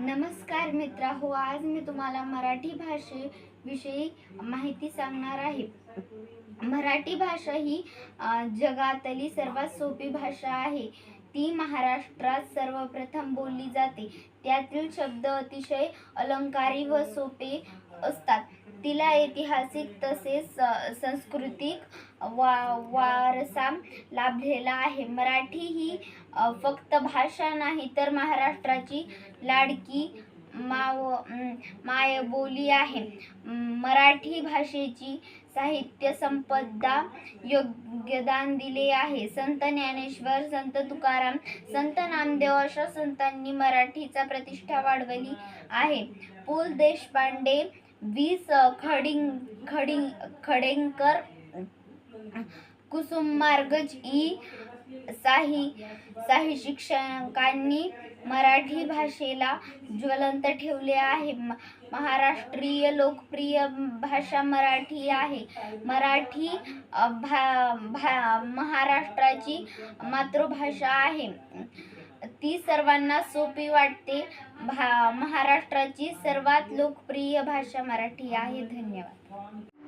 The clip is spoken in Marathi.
नमस्कार मित्रा हो आज मी तुम्हाला मराठी भाषेविषयी माहिती सांगणार आहे. मराठी भाषा ही जगातली सर्वात सोपी भाषा आहे. ती महाराष्ट्रात सर्वप्रथम बोलली जाते. त्यातील शब्द अतिशय अलंकारी व सोपे असतात. तिला ऐतिहासिक तसेच स- सांस्कृतिक वा वारसा लाभलेला आहे. मराठी ही फक्त भाषा नाही तर महाराष्ट्राची लाडकी माव मायबोली आहे. मराठी भाषेची साहित्य संपदा योगदान दिले आहे. संत ज्ञानेश्वर संत तुकाराम संत नामदेव अशा संतांनी मराठीचा प्रतिष्ठा वाढवली आहे. पु ल देशपांडे वीस स खडिंग खडिंग खडेंकर कुसुमार्गज ई साही साही शिक्षकांनी मराठी भाषेला ज्वलंत ठेवले आहे. म- महाराष्ट्रीय लोकप्रिय भाषा मराठी आहे. मराठी भा भा महाराष्ट्राची मातृभाषा आहे. ती सर्वांना सोपी वाटते. भा महाराष्ट्राची सर्वात लोकप्रिय भाषा मराठी आहे. धन्यवाद.